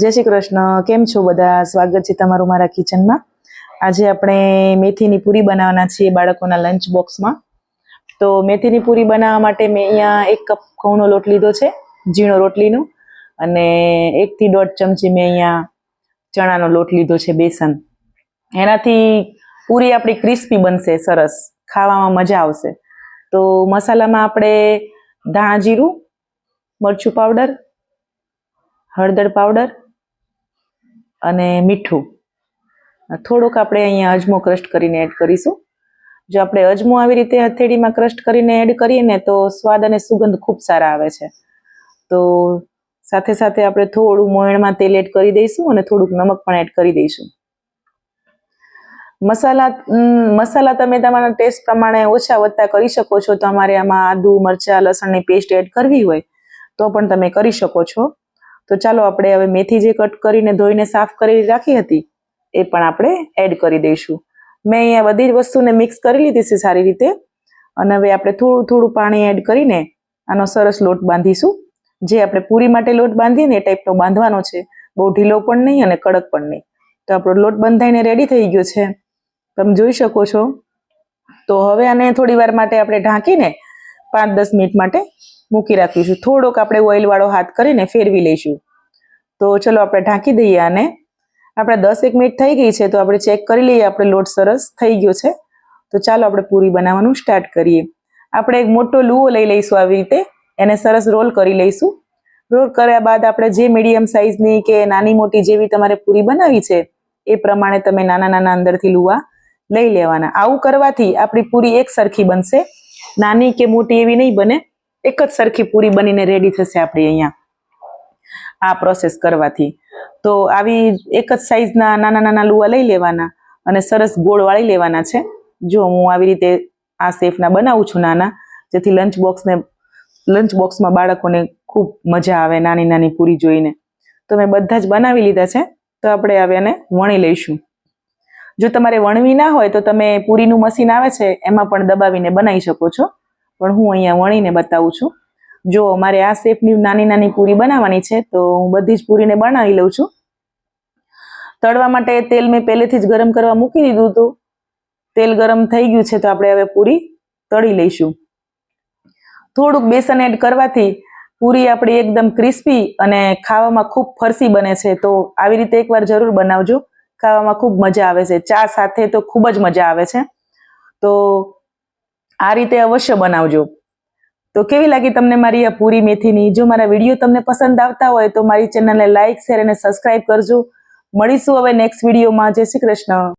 જય શ્રી કૃષ્ણ. કેમ છો બધા? સ્વાગત છે તમારું મારા કિચનમાં. આજે આપણે મેથીની પૂરી બનાવવાના છીએ બાળકોના લંચ બોક્સમાં તો મેથીની પૂરી બનાવવા માટે મેં અહીંયા એક કપ ઘઉંનો લોટ લીધો છે, ઝીણો રોટલીનો. અને એકથી દોઢ ચમચી મેં અહીંયા ચણાનો લોટ લીધો છે, બેસન. એનાથી પૂરી આપણી ક્રિસ્પી બનશે, સરસ. ખાવામાં મજા આવશે. તો મસાલામાં આપણે ધાણા જીરું, મરચું પાવડર હળદર પાવડર અને મીઠું. થોડુંક આપણે અહીંયા અજમો ક્રસ્ટ કરીને એડ કરીશું. જો આપણે અજમો આવી રીતે હથેળીમાં ક્રસ્ટ કરીને એડ કરીએ ને તો સ્વાદ અને સુગંધ ખૂબ સારા આવે છે. તો સાથે સાથે આપણે થોડું મોયણમાં તેલ એડ કરી દઈશું અને થોડુંક નમક પણ એડ કરી દઈશું. મસાલા મસાલા તમે તમારા ટેસ્ટ પ્રમાણે ઓછા વધતા કરી શકો છો. તમારે આમાં આદુ, મરચાં, લસણની પેસ્ટ એડ કરવી હોય તો પણ તમે કરી શકો છો. તો ચાલો આપણે હવે મેથી જે કટ કરીને ધોઈને સાફ કરી રાખી હતી, એ પણ આપણે એડ કરી દઈશું. મેં અહીંયા બધી જ વસ્તુને મિક્સ કરી લીધી છે સારી રીતે. અને હવે આપણે થોડું થોડું પાણી એડ કરીને આનો સરસ લોટ બાંધીશું. જે આપણે પૂરી માટે લોટ બાંધીએ ને એ ટાઈપનો બાંધવાનો છે. બહુ ઢીલો પણ નહીં અને કડક પણ નહીં. તો આપણો લોટ બંધાઈને રેડી થઈ ગયો છે. તમે જોઈ શકો છો. તો હવે આને થોડી વાર માટે આપણે ઢાંકીને પાંચ દસ મિનિટ માટે મૂકી રાખીશું. થોડોક આપણે ઓઇલવાળો હાથ કરીને ફેરવી લઈશું. તો ચલો આપણે ઢાંકી દઈએ આને. આપણે દસ એક મિનિટ થઈ ગઈ છે, તો આપણે ચેક કરી લઈએ આપણે લોટ સરસ થઈ ગયો છે. તો ચાલો આપણે પૂરી બનાવવાનું સ્ટાર્ટ કરીએ. આપણે એક મોટો લુઓ લઈ લઈશું આવી રીતે. એને સરસ રોલ કરી લઈશું. રોલ કર્યા બાદ આપણે જે મીડિયમ સાઇઝની કે નાની મોટી જેવી તમારે પૂરી બનાવી છે, એ પ્રમાણે તમે નાના નાના અંદરથી લુવા લઈ લેવાના. આવું કરવાથી આપણી પૂરી એક સરખી બનશે. નાની કે મોટી એવી નહીં બને, એક જ સરખી પૂરી બનીને રેડી થશે આપણી અહીંયા આ પ્રોસેસ કરવાથી. તો આવી એક જ સાઈઝના નાના નાના લુવા લઈ લેવાના અને સરસ ગોળ વાળી લેવાના છે. જો હું આવી રીતે આ શેફના બનાવું છું નાના, જેથી લંચ બોક્સને લંચ બોક્સમાં બાળકોને ખૂબ મજા આવે નાની નાની પૂરી જોઈને. તો મેં બધા જ બનાવી લીધા છે. તો આપણે હવે એને વણી લઈશું. જો તમારે વણવી ના હોય તો તમે પૂરીનું મશીન આવે છે, એમાં પણ દબાવીને બનાવી શકો છો. પણ હું અહીંયા વણીને બતાવું છું. જો મારે આ શેપની નાની નાની પૂરી બનાવવાની છે, તો હું બધી જ પૂરીને બનાવી લઉં છું. તળવા માટે તેલ મેં પહેલેથી જ ગરમ કરવા મૂકી દીધું હતું. તેલ ગરમ થઈ ગયું છે, તો આપણે હવે પૂરી તળી લઈશું. થોડુંક બેસન એડ કરવાથી પૂરી આપણી એકદમ ક્રિસ્પી અને ખાવામાં ખૂબ ફરસી બને છે, તો આવી રીતે એકવાર જરૂર બનાવજો. ખાવામાં ખૂબ મજા આવે છે. ચા સાથે તો ખૂબ જ મજા આવે છે. તો આ રીતે અવશ્ય બનાવજો. તો કેવી લાગી તમને મારી આ પૂરી મેથીની? જો મારા વીડિયો તમને પસંદ આવતા હોય તો મારી ચેનલને લાઇક શેર અને સબસ્ક્રાઇબ કરજો. મળીશું હવે નેક્સ્ટ વિડીયોમાં. જય શ્રી કૃષ્ણ.